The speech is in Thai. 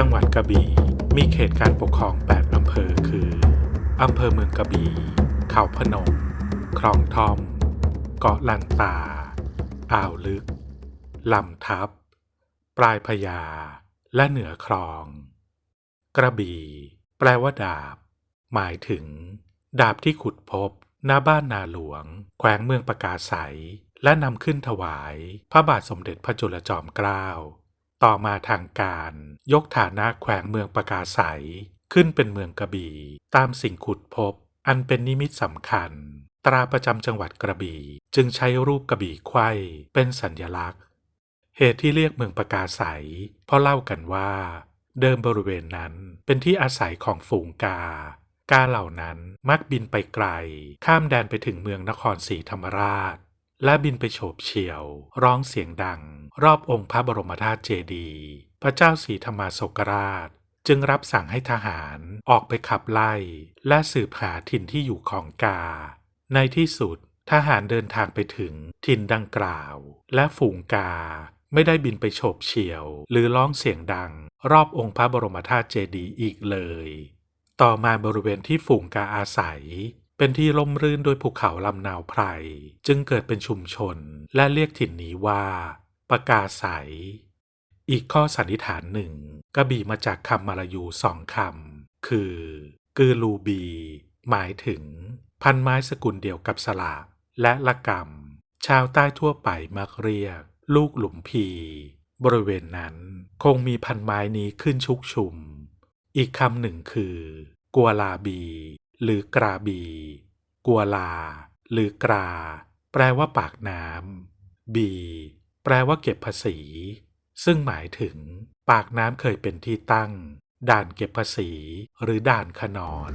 จังหวัดกระบี่ มีเขตการปกครอง 8 อำเภอคืออำเภอเมืองกระบี่ เขาพนม คลองทอม เกาะลันตา อ่าวลึก ลำทับ ปลายพญา และเหนือคลอง กระบี่ แปลว่าดาบ หมายถึง ดาบที่ขุดพบหน้าบ้านนาหลวง แขวงเมืองประกาศใส และนำขึ้นถวาย พระบาทสมเด็จพระจุลจอมเกล้า ต่อมาทางการยกฐานะแขวงเมืองประกาศใสขึ้นเป็นเมืองกระบี่ตามสิ่งขุดพบ อันเป็นนิมิตสำคัญ ตราประจำจังหวัดกระบี่จึงใช้รูปกระบี่ไขว้เป็นสัญลักษณ์ เหตุที่เรียกเมืองประกาศใสเพราะเล่ากันว่า เดิมบริเวณนั้นเป็นที่อาศัยของฝูงกา กาเหล่านั้นมักบินไปไกล ข้ามแดนไปถึงเมืองนครศรีธรรมราช และบินไปโฉบเฉี่ยว ร้องเสียงดัง รอบองค์พระบรมธาตุเจดีย์พระเจ้าศรีธรรมาโศกราช จึงรับสั่งให้ทหารออกไปขับไล่ และสืบหาถิ่นที่อยู่ของกา ในที่สุดทหารเดินทางไปถึงถิ่นดังกล่าว และฝูงกาไม่ได้บินไปโฉบเฉี่ยว หรือร้องเสียงดัง รอบองค์พระบรมธาตุเจดีย์อีกเลย ต่อมาบริเวณที่ฝูงกาอาศัย เป็นที่ร่มรื่นโดยภูเขาลำนาวไพร จึงเกิดเป็นชุมชนและเรียกถิ่นนี้ว่า ปากาใส อีกข้อสันนิษฐานหนึ่งกระบี่มาจากคำมาลายูสองคำ คือ กือลูบี หมายถึง พันไม้สกุลเดียวกับสลากและละกำชาวใต้ทั่วไปมักเรียก ลูกหลุมพี บริเวณนั้นคงมีพันไม้นี้ขึ้นชุกชุม อีกคำหนึ่งคือ กัวลาบี หรือกราบี กัวลา หรือกรา แปลว่าปากน้ำบี แปลว่าเก็บภาษี ซึ่งหมายถึง ปากน้ำเคยเป็นที่ตั้ง ด่านเก็บภาษี หรือด่านขนอน